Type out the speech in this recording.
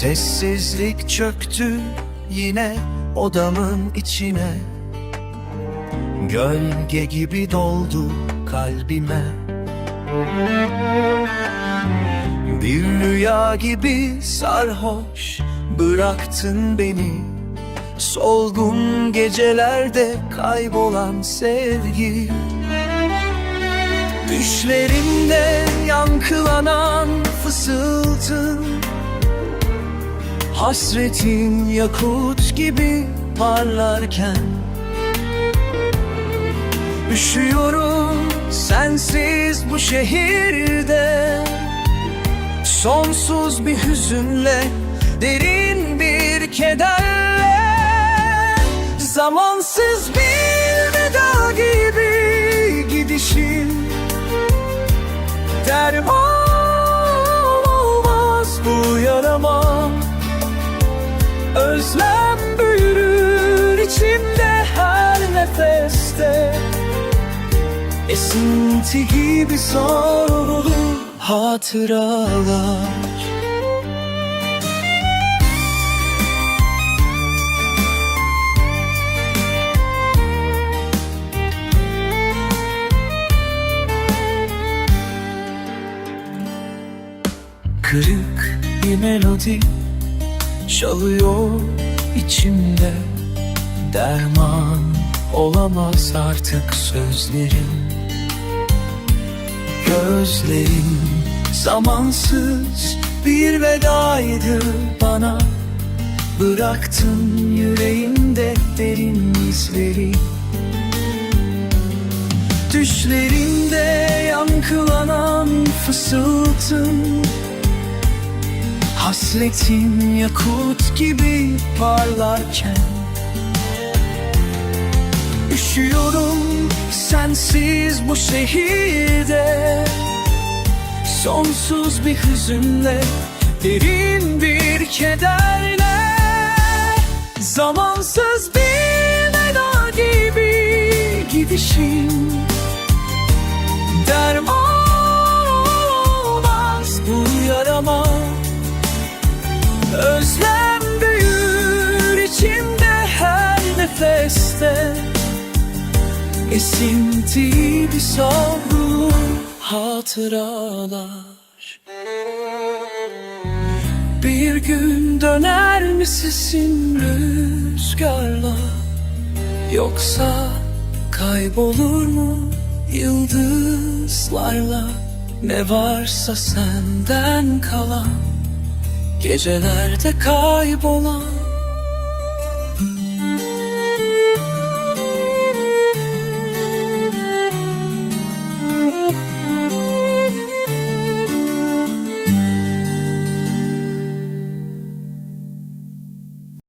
Sessizlik çöktü yine odamın içine. Gölge gibi doldu kalbime. Bir rüya gibi sarhoş bıraktın beni. Solgun gecelerde kaybolan sevgi. Düşlerimde yankılanan fısıltın Hasretin yakut gibi parlarken Üşüyorum sensiz bu şehirde Sonsuz bir hüzünle Derin bir kederle Zamansız bir veda gibi gidişin Derman Özlem büyür içimde her nefeste. Esinti gibi savrulur hatıralar. Kırık bir melodi çalıyor içimde. Derman olamaz artık sözlerim. Gözlerim zamansız bir vedaydı bana. Bıraktın yüreğimde derin izleri. Düşlerimde yankılanan fısıltın Hasretin yakut gibi parlarken Üşüyorum sensiz bu şehirde Sonsuz bir hüzünle Derin bir kederle Zamansız bir veda gibi gidişin Derman nefeste Esinti bir savrulur hatıralar. Bir gün döner mi sesin rüzgarla? Yoksa kaybolur mu yıldızlarla? Ne varsa senden kalan Gecelerde kaybolan